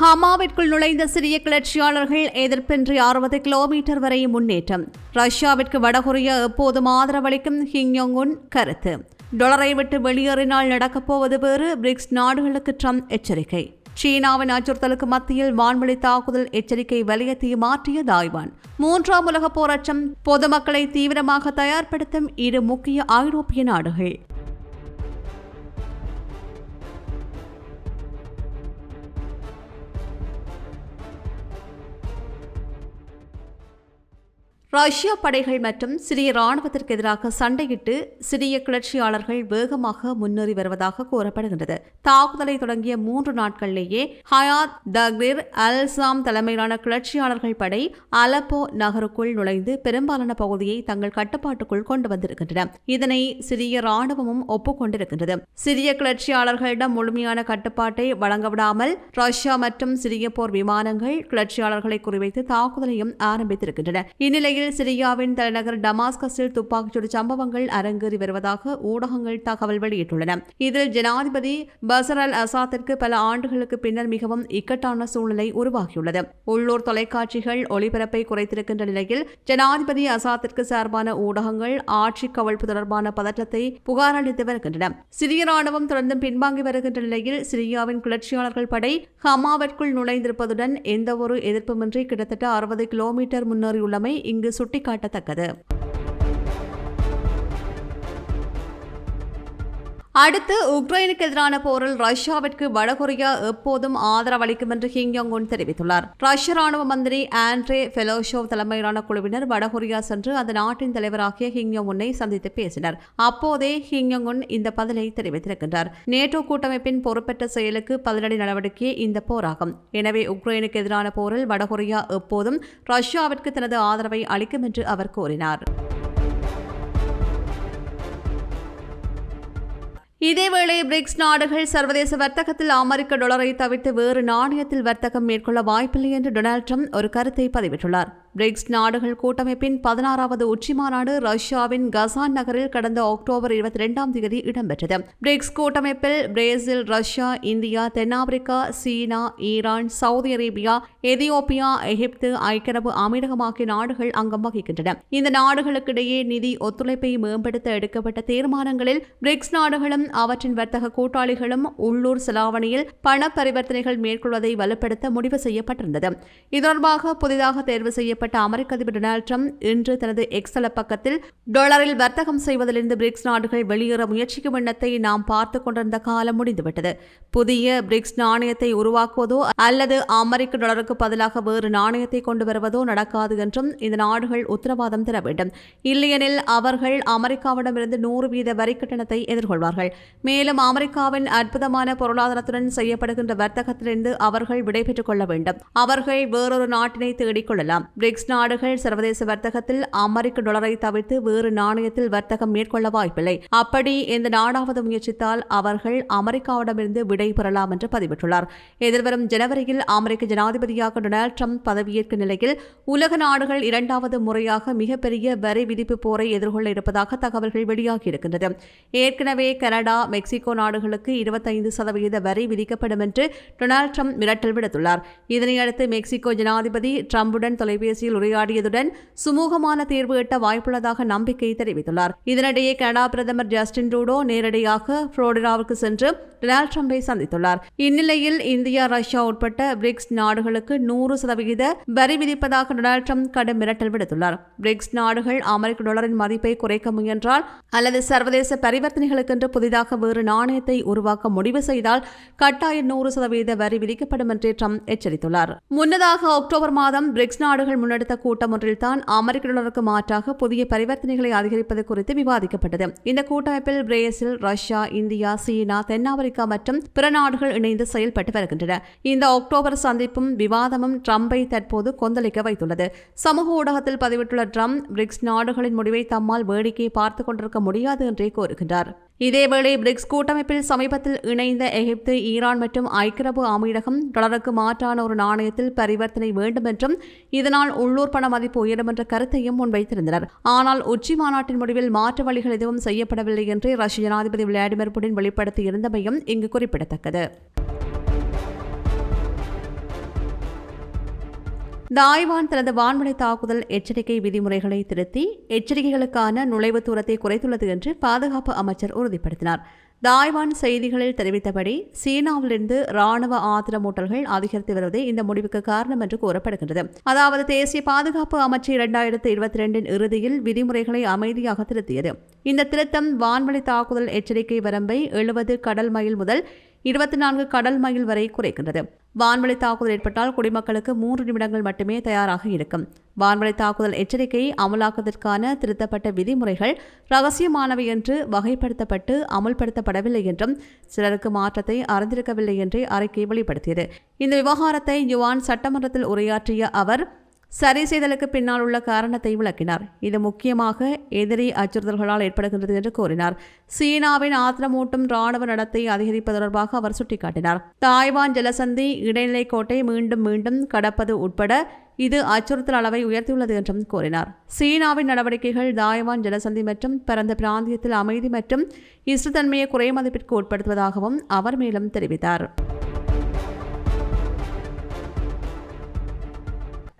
ஹமாவிற்குள் நுழைந்த சிறிய கிளர்ச்சியாளர்கள் எதிர்ப்பின்றி அறுபது கிலோமீட்டர் வரை முன்னேற்றம். ரஷ்யாவிற்கு வடகொரியா எப்போதும் ஆதரவளிக்கும் ஹிங்யோங் உன் கருத்து. டொலரை விட்டு வெளியேறினால் நடக்கப்போவது வேறு பிரிக்ஸ் நாடுகளுக்கு ட்ரம்ப் எச்சரிக்கை. சீனாவின் அச்சுறுத்தலுக்கு மத்தியில் வான்வழி தாக்குதல் எச்சரிக்கை வலயத்தை மாற்றிய தாய்வான். மூன்றாம் உலகப் போராட்டம் பொதுமக்களை தீவிரமாக தயார்படுத்தும் இரு முக்கிய ஐரோப்பிய நாடுகள். ரஷ்ய படைகள் மற்றும் சிரிய ராணுவத்திற்கு எதிராக சண்டையிட்டு சிரிய கிளர்ச்சியாளர்கள் வேகமாக முன்னேறி வருவதாக கூறப்படுகின்றது. தாக்குதலை தொடங்கிய மூன்று நாட்களிலேயே ஹயாத் தக்ரிர் அல்சாம் தலைமையிலான கிளர்ச்சியாளர்கள் படை அலப்போ நகருக்குள் நுழைந்து பெரும்பாலான பகுதியை தங்கள் கட்டுப்பாட்டுக்குள் கொண்டு வந்திருக்கின்றன. இதனை சிரிய ராணுவமும் ஒப்புக்கொண்டிருக்கின்றது. சிரிய கிளர்ச்சியாளர்களிடம் முழுமையான கட்டுப்பாட்டை வழங்கவிடாமல் ரஷ்யா மற்றும் சிரிய போர் விமானங்கள் கிளர்ச்சியாளர்களை குறிவைத்து தாக்குதலையும் ஆரம்பித்திருக்கின்றன. இந்நிலையில் இந்நிலையில் சிரியாவின் தலைநகர் டமாஸ்கஸில் துப்பாக்கிச்சூடு சம்பவங்கள் அரங்கேறி வருவதாக ஊடகங்கள் தகவல் வெளியிட்டுள்ளன. இதில் ஜனாதிபதி பசர் அல் அசாத்திற்கு பல ஆண்டுகளுக்கு பின்னர் மிகவும் இக்கட்டான சூழ்நிலை உருவாகியுள்ளது. உள்ளூர் தொலைக்காட்சிகள் ஒளிபரப்பை குறைத்திருக்கின்ற நிலையில் ஜனாதிபதி அசாத்திற்கு சார்பான ஊடகங்கள் ஆட்சி கவிழ்ப்பு தொடர்பான பதற்றத்தை புகார் அளித்து வருகின்றன. சிரிய ராணுவம் தொடர்ந்து பின்வாங்கி வருகின்ற நிலையில் சிரியாவின் கிளர்ச்சியாளர்கள் படை ஹமாவிற்குள் நுழைந்திருப்பதுடன் எந்தவொரு எதிர்ப்புமின்றி கிட்டத்தட்ட அறுபது கிலோமீட்டர் முன்னேறியுள்ளமை இங்கு சுட்டிக்காட்டத்தக்கது. அடுத்து உக்ரைனுக்கு எதிரான போரில் ரஷ்யாவிற்கு வடகொரியா எப்போதும் ஆதரவளிக்கும் என்று ஹிங்யோங் உன் தெரிவித்துள்ளார். ரஷ்ய ராணுவ மந்திரி ஆண்ட்ரே ஃபெலோஷோவ் தலைமையிலான குழுவினர் வடகொரியா சென்று அந்த நாட்டின் தலைவராகிய ஹிங்யோங் உன்னை சந்தித்து பேசினர். அப்போதே ஹிங்யோங் உன் இந்த பதிலை தெரிவித்திருக்கின்றார். நேட்டோ கூட்டமைப்பின் பொறுப்பெற்ற செயலுக்கு பதிலடி நடவடிக்கை இந்த போராகும். எனவே உக்ரைனுக்கு எதிரான போரில் வடகொரியா எப்போதும் ரஷ்யாவிற்கு தனது ஆதரவை அளிக்கும் என்று அவர் கூறினார். இதேவேளை பிரிக்ஸ் நாடுகள் சர்வதேச வர்த்தகத்தில் அமெரிக்க டாலரை தவிர்த்து வேறு நாணயத்தில் வர்த்தகம் மேற்கொள்ள வாய்ப்பில்லை என்று டொனால்ட் ட்ரம்ப் ஒரு கருத்தை பதிவிட்டுள்ளார். பிரிக்ஸ் நாடுகள் கூட்டமைப்பின் பதினாறாவது உச்சி மாநாடு ரஷ்யாவின் கசான் நகரில் கடந்த அக்டோபர் இருபத்தி இரண்டாம் தேதி இடம்பெற்றது. பிரிக்ஸ் கூட்டமைப்பில் பிரேசில் ரஷ்யா இந்தியா தென்னாப்பிரிக்கா சீனா ஈரான் சவுதி அரேபியா எதியோப்பியா எகிப்து ஐக்கிய அரபு அமீரகம் ஆகிய நாடுகள் அங்கம் வகிக்கின்றன. இந்த நாடுகளுக்கிடையே நிதி ஒத்துழைப்பை மேம்படுத்த எடுக்கப்பட்ட தீர்மானங்களில் பிரிக்ஸ் நாடுகளும் அவற்றின் வர்த்தக கூட்டாளிகளும் உள்ளூர் செலாவணியில் பண பரிவர்த்தனைகள் மேற்கொள்வதை வலுப்படுத்த முடிவு செய்யப்பட்டிருந்தது. இது தொடர்பாக புதிதாக தேர்வு செய்ய செய்யப்பட்ட அமெரிக்க அதிபர் டொனால்டு ட்ரம்ப் இன்று தனது எக்ஸல பக்கத்தில் டாலரில் வர்த்தகம் செய்வதிலிருந்து பிரிக்ஸ் நாடுகள் வெளியேற முயற்சிக்கும் எண்ணத்தை நாம் பார்த்து கொண்டிருந்த காலம் முடிந்துவிட்டது. புதிய பிரிக்ஸ் நாணயத்தை உருவாக்குவதோ அல்லது அமெரிக்க டாலருக்கு பதிலாக வேறு நாணயத்தை கொண்டு வருவதோ நடக்காது என்றும் இந்த நாடுகள் உத்தரவாதம் தர வேண்டும். இல்லையெனில் அவர்கள் அமெரிக்காவிடமிருந்து நூறு வீத வரி கட்டணத்தை எதிர்கொள்வார்கள். மேலும் அமெரிக்காவின் அற்புதமான பொருளாதாரத்துடன் செய்யப்படுகின்ற வர்த்தகத்திலிருந்து அவர்கள் விடைபெற்றுக் கொள்ள வேண்டும். அவர்கள் வேறொரு நாட்டினை தேடிக்கொள்ளலாம் கொள்ளலாம். பிரிக்ஸ் நாடுகள் சர்வதேச வர்த்தகத்தில் அமெரிக்க டாலரை தவிர்த்து வேறு நாணயத்தில் வர்த்தகம் மேற்கொள்ள வாய்ப்பில்லை. அப்படி இந்த நாடாவது முயற்சித்தால் அவர்கள் அமெரிக்காவிடமிருந்து விடை பெறலாம் என்று பதிவிட்டுள்ளார். எதிர்வரும் ஜனவரியில் அமெரிக்க ஜனாதிபதியாக டொனால்டு ட்ரம்ப் பதவியேற்கும் நிலையில் உலக நாடுகள் இரண்டாவது முறையாக மிகப்பெரிய வரி விதிப்பு போரை எதிர்கொள்ள இருப்பதாக தகவல்கள் வெளியாகியிருக்கின்றது ஏற்கனவே கனடா மெக்சிகோ நாடுகளுக்கு இருபத்தைந்து சதவீத வரி விதிக்கப்படும் என்று டொனால்டு ட்ரம்ப் மிரட்டல் விடுத்துள்ளார். இதனையடுத்து மெக்சிகோ ஜனாதிபதி ட்ரம்புடன் தொலைபேசி தொலைபேசியில் உரையாடியதுடன் சுமூகமான தீர்வு எட்ட வாய்ப்புள்ளதாக நம்பிக்கை தெரிவித்துள்ளார். இதனிடையே கனடா பிரதமர் ஜஸ்டின் ட்ரூடோ நேரடியாக புளோரிடாவுக்கு சென்று டொனால்டு ட்ரம்பை சந்தித்துள்ளார். இந்நிலையில் இந்தியா ரஷ்யா உட்பட்ட பிரிக்ஸ் நாடுகளுக்கு நூறு சதவிகித வரி விதிப்பதாக டொனால்டு ட்ரம்ப் கடும் மிரட்டல் விடுத்துள்ளார். பிரிக்ஸ் நாடுகள் அமெரிக்க டாலரின் மதிப்பை குறைக்க முயன்றால் அல்லது சர்வதேச பரிவர்த்தனைகளுக்கென்று புதிதாக வேறு நாணயத்தை உருவாக்க முடிவு செய்தால் கட்டாய நூறு சதவீத வரி விதிக்கப்படும் என்று ட்ரம்ப் எச்சரித்துள்ளார். முன்னதாக அக்டோபர் மாதம் பிரிக்ஸ் நாடுகள் முன்னெடுத்த கூட்டம் ஒன்றில் தான் அமெரிக்க டாலருக்கு மாற்றாக புதிய பரிவர்த்தனைகளை அதிகரிப்பது குறித்து விவாதிக்கப்பட்டது. இந்த கூட்டமைப்பில் பிரேசில் ரஷ்யா இந்தியா சீனா தென்னாப்பிரிக்கா மற்றும் பிற நாடுகள் இணைந்து செயல்பட்டு வருகின்றன. இந்த அக்டோபர் சந்திப்பும் விவாதமும் ட்ரம்பை தற்போது கொந்தளிக்க வைத்துள்ளது. சமூக ஊடகத்தில் பதிவிட்டுள்ள ட்ரம்ப் பிரிக்ஸ் நாடுகளின் முடிவை தம்மால் வேடிக்கையை பார்த்துக் கொண்டிருக்க முடியாது என்றே கூறுகின்றார். இதேவேளை பிரிக்ஸ் கூட்டமைப்பில் சமீபத்தில் இணைந்த எகிப்து ஈரான் மற்றும் ஐக்கிரபு அமீரகம் டாலருக்கு மாற்றான ஒரு நாணயத்தில் பரிவர்த்தனை வேண்டும் என்றும் இதனால் உள்ளூர் பண மதிப்பு உயரும் என்ற கருத்தையும் முன்வைத்திருந்தனர். ஆனால் உச்சி மாநாட்டின் முடிவில் மாற்று வழிகள் எதுவும் செய்யப்படவில்லை என்று ரஷ்ய ஜனாதிபதி விளாடிமிர் புடின் வெளிப்படுத்தியிருந்தமையும் இங்கு குறிப்பிடத்தக்கது. தாய்வான் தனது வான்வழி தாக்குதல் எச்சரிக்கை விதிமுறைகளை திருத்தி எச்சரிக்கைகளுக்கான நுழைவு தூரத்தை குறைத்துள்ளது என்று பாதுகாப்பு அமைச்சர் உறுதிப்படுத்தினார். தாய்வான் செய்திகளில் தெரிவித்தபடி சீனாவிலிருந்து ராணுவ ஆத்திரமூட்டல்கள் அதிகரித்து வருவதே இந்த முடிவுக்கு காரணம் என்று கூறப்படுகின்றது. அதாவது தேசிய பாதுகாப்பு அமைச்சு இரண்டாயிரத்து இருபத்தி ரெண்டின் இறுதியில் விதிமுறைகளை அமைதியாக திருத்தியது. இந்த திருத்தம் வான்வழி தாக்குதல் எச்சரிக்கை வரம்பை எழுபது கடல் மைல் முதல் இருபத்தி நான்கு கடல் மைல் வரை குறைக்கின்றது. வான்வழி தாக்குதல் ஏற்பட்டால் குடிமக்களுக்கு மூன்று நிமிடங்கள் மட்டுமே தயாராக இருக்கும். வான்வழி தாக்குதல் எச்சரிக்கையை அமலாக்குவதற்கான திருத்தப்பட்ட விதிமுறைகள் ரகசியமானவை என்று வகைப்படுத்தப்பட்டு அமல்படுத்தப்படவில்லை என்றும் சிலருக்கு மாற்றத்தை அறிந்திருக்கவில்லை என்றே அறிக்கை வெளிப்படுத்தியது. இந்த விவகாரத்தை யுவான் சட்டமன்றத்தில் உரையாற்றிய அவர் சரி செய்தலுக்கு பின்னால் உள்ள காரணத்தை விளக்கினார். இது முக்கியமாக எதிரி அச்சுறுத்தல்களால் ஏற்படுகின்றது என்று கூறினார். சீனாவின் ஆத்திரமூட்டும் ராணுவ நடத்தை அதிகரிப்பது தொடர்பாக அவர் சுட்டிக்காட்டினார். தாய்வான் ஜலசந்தி இடைநிலை கோட்டை மீண்டும் மீண்டும் கடப்பது உட்பட இது அச்சுறுத்தல் அளவை உயர்த்தியுள்ளது என்றும் கூறினார். சீனாவின் நடவடிக்கைகள் தாய்வான் ஜலசந்தி மற்றும் பரந்த பிராந்தியத்தில் அமைதி மற்றும் இசுத்தன்மையை குறைமதிப்பிற்கு உட்படுத்துவதாகவும் அவர் மேலும் தெரிவித்தார்.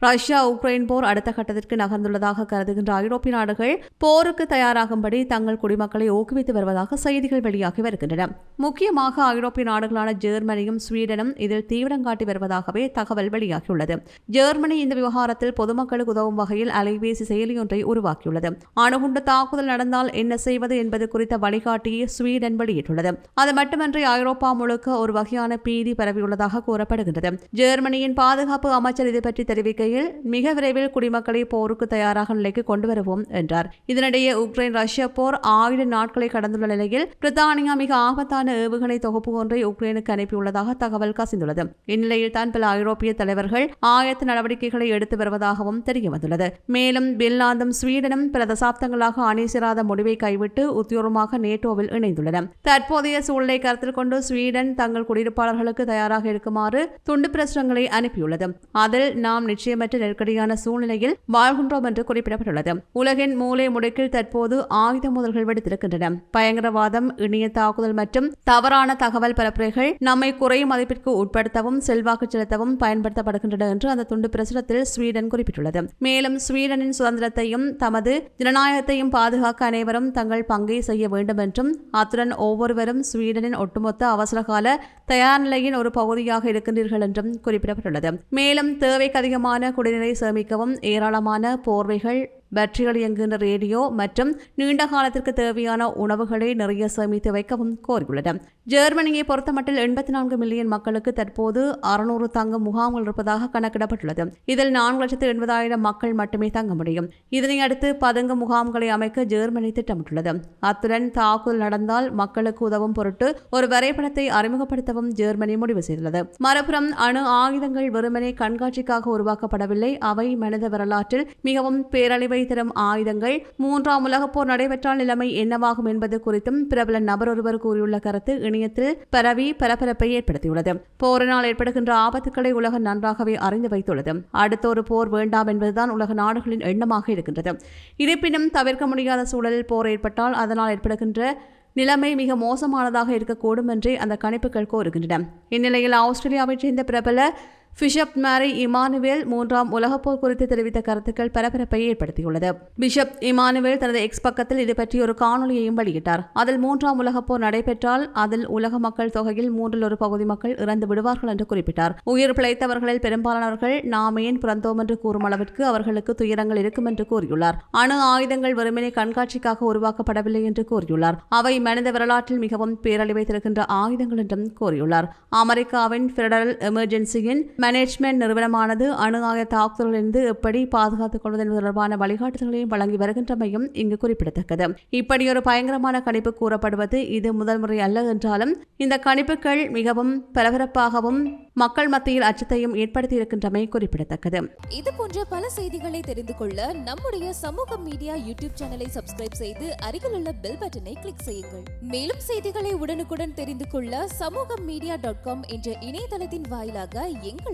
ரஷ்யா உக்ரைன் போர் அடுத்த கட்டத்திற்கு நகர்ந்துள்ளதாக கருதுகின்ற ஐரோப்பிய நாடுகள் போருக்கு தயாராகும்படி தங்கள் குடிமக்களை ஊக்குவித்து வருவதாக செய்திகள் வெளியாகி வருகின்றன. முக்கியமாக ஐரோப்பிய நாடுகளான ஜெர்மனியும் ஸ்வீடனும் இதில் தீவிரம் காட்டி வருவதாகவே தகவல் வெளியாகியுள்ளது. ஜெர்மனி இந்த விவகாரத்தில் பொதுமக்களுக்கு உதவும் வகையில் அலைபேசி செயலியொன்றை உருவாக்கியுள்ளது. அணுகுண்டு தாக்குதல் நடந்தால் என்ன செய்வது என்பது குறித்த வழிகாட்டியை ஸ்வீடன் வெளியிட்டுள்ளது. அது மட்டுமன்றி ஐரோப்பா முழுக்க ஒரு வகையான பீதி பரவியுள்ளதாக கூறப்படுகின்றது. ஜெர்மனியின் பாதுகாப்பு அமைச்சர் இது பற்றி தெரிவிக்கையில் நிலையில் மிக விரைவில் குடிமக்களை போருக்கு தயாராக நிலைக்கு கொண்டு வருவோம் என்றார். இதனிடையே உக்ரைன் ரஷ்ய போர் ஆயிரம் நாட்களை கடந்துள்ள நிலையில் பிரித்தானியா மிக ஆபத்தான ஏவுகணை தொகுப்பு ஒன்றை உக்ரைனுக்கு அனுப்பியுள்ளதாக தகவல் கசிந்துள்ளது. இந்நிலையில் தான் பல ஐரோப்பிய தலைவர்கள் ஆயத்த நடவடிக்கைகளை எடுத்து வருவதாகவும் தெரியவந்துள்ளது. மேலும் பின்லாந்தும் ஸ்வீடனும் பல தசாப்தங்களாக அணிசேராத முடிவை கைவிட்டு உத்தியோகமாக நேட்டோவில் இணைந்துள்ளன. தற்போதைய சூழலை கருத்தில் கொண்டு ஸ்வீடன் தங்கள் குடியிருப்பாளர்களுக்கு தயாராக இருக்குமாறு துண்டு பிரசுரங்களை அனுப்பியுள்ளது. அதில் நாம் நிச்சயம் நிச்சயமற்ற நெருக்கடியான சூழ்நிலையில் வாழ்கின்றோம் என்று குறிப்பிடப்பட்டுள்ளது. உலகின் மூலை முடுக்கில் தற்போது ஆயுத முதல்கள் வெடித்திருக்கின்றன. பயங்கரவாதம் இணைய தாக்குதல் மற்றும் தவறான தகவல் பரப்புரைகள் நம்மை குறையும் மதிப்பிற்கு உட்படுத்தவும் செல்வாக்கு செலுத்தவும் பயன்படுத்தப்படுகின்றன என்று அந்த துண்டு பிரசுரத்தில் ஸ்வீடன் குறிப்பிட்டுள்ளது. மேலும் ஸ்வீடனின் சுதந்திரத்தையும் தமது ஜனநாயகத்தையும் பாதுகாக்க அனைவரும் தங்கள் பங்கை செய்ய வேண்டும் என்றும் அத்துடன் ஒவ்வொருவரும் ஸ்வீடனின் ஒட்டுமொத்த அவசரகால தயார் நிலையின் ஒரு பகுதியாக இருக்கின்றீர்கள் என்றும் குறிப்பிடப்பட்டுள்ளது. மேலும் தேவைக்கு அதிகமான குடிநீரை சேமிக்கவும் ஏராளமான போர்வைகள் பேட்டரிகள் இயங்குகின்ற ரேடியோ மற்றும் நீண்ட காலத்திற்கு தேவையான உணவுகளை நிறைய சேமித்து வைக்கவும் கோரியுள்ளது. ஜெர்மனியை பொறுத்தமட்டில் எண்பத்தி நான்கு மில்லியன் மக்களுக்கு தற்போது அறுநூறு தங்கும் முகாம்கள் இருப்பதாக கணக்கிடப்பட்டுள்ளது. இதில் நான்கு லட்சத்து எண்பதாயிரம் மக்கள் மட்டுமே தங்க முடியும். இதனை அடுத்து பதுங்கு முகாம்களை அமைக்க ஜெர்மனி திட்டமிட்டுள்ளது. அத்துடன் தாக்குதல் நடந்தால் மக்களுக்கு உதவும் பொருட்டு ஒரு வரைபடத்தை அறிமுகப்படுத்தவும் ஜெர்மனி முடிவு செய்துள்ளது. மறுபுறம் அணு ஆயுதங்கள் வெறுமனே கண்காட்சிக்காக உருவாக்கப்படவில்லை. அவை மனித வரலாற்றில் மிகவும் பேரழிவை தரும் ஆயுதங்கள். மூன்றாம் உலகப் போர் நடைபெற்றால் நிலைமை என்னவாகும் என்பது குறித்தும் பிரபல நபர் ஒருவர் கூறியுள்ள கருத்து இணையத்தில் பரவி பரபரப்பை ஏற்படுத்தியுள்ளது. போரினால் ஏற்படுகின்ற ஆபத்துக்களை உலகம் நன்றாகவே அறிந்து வைத்துள்ளது. அடுத்த ஒரு போர் வேண்டாம் என்பதுதான் உலக நாடுகளின் எண்ணமாக இருக்கின்றது. இருப்பினும் தவிர்க்க முடியாத சூழலில் போர் ஏற்பட்டால் அதனால் ஏற்படுகின்ற நிலைமை மிக மோசமானதாக இருக்கக்கூடும் என்றே அந்த கணிப்புகள் கோருகின்றன இந்நிலையில் ஆஸ்திரேலியாவைச் சேர்ந்த பிரபல பிஷப் மேரி இமானுவேல் மூன்றாம் உலகப்போர் குறித்து தெரிவித்த கருத்துக்கள் பரபரப்பை ஏற்படுத்தியுள்ளது. பிஷப் இமானுவேல் தனது எக்ஸ் பக்கத்தில் இது பற்றி ஒரு காணொலியையும் வெளியிட்டார். அதில் மூன்றாம் உலகப்போர் நடைபெற்றால் அதில் உலக மக்கள் தொகையில் மூன்றில் ஒரு பகுதி மக்கள் இறந்து விடுவார்கள் என்று குறிப்பிட்டார். உயிர் பிழைத்தவர்களில் பெரும்பாலானவர்கள் நாம் ஏன் பிறந்தோம் என்று கூறும் அளவிற்கு அவர்களுக்கு துயரங்கள் இருக்கும் என்று கூறியுள்ளார். அணு ஆயுதங்கள் வெறுமனே கண்காட்சிக்காக உருவாக்கப்படவில்லை என்று கூறியுள்ளார். அவை மனித வரலாற்றில் மிகவும் பேரழிவை தருகின்ற ஆயுதங்கள் என்றும் கூறியுள்ளார். அமெரிக்காவின் பெடரல் எமர்ஜென்சியின் மேனேஜ்மெண்ட் நிறுவனமானது அணு ஆய தாக்குதலிலிருந்து எப்படி பாதுகாத்துக் கொள்வது என்பது தொடர்பான வழிகாட்டுதல்களையும் வழங்கி வருகின்றமையும் இங்கு குறிப்பிடத்தக்கது. இப்படி ஒரு பயங்கரமான கணிப்பு கூறப்படுவது இது முதல் முறை அல்ல என்றாலும் இந்த கணிப்புகள் மிகவும் பரபரப்பாகவும் மக்கள் மத்தியில் அச்சத்தையும் ஏற்படுத்தி இருக்கின்றமை குறிப்பிடத்தக்கது. இது போன்ற பல செய்திகளை தெரிந்து கொள்ள நம்முடைய சமூக மீடியா யூடியூப் சேனலை சப்ஸ்கிரைப் செய்து அருகில் உள்ள பெல் பட்டனை கிளிக் செய்யுங்கள். மேலும் செய்திகளை உடனுக்குடன் தெரிந்து கொள்ள சமூக மீடியா டாட் காம் என்ற இணையதளத்தின் வாயிலாக எங்கள்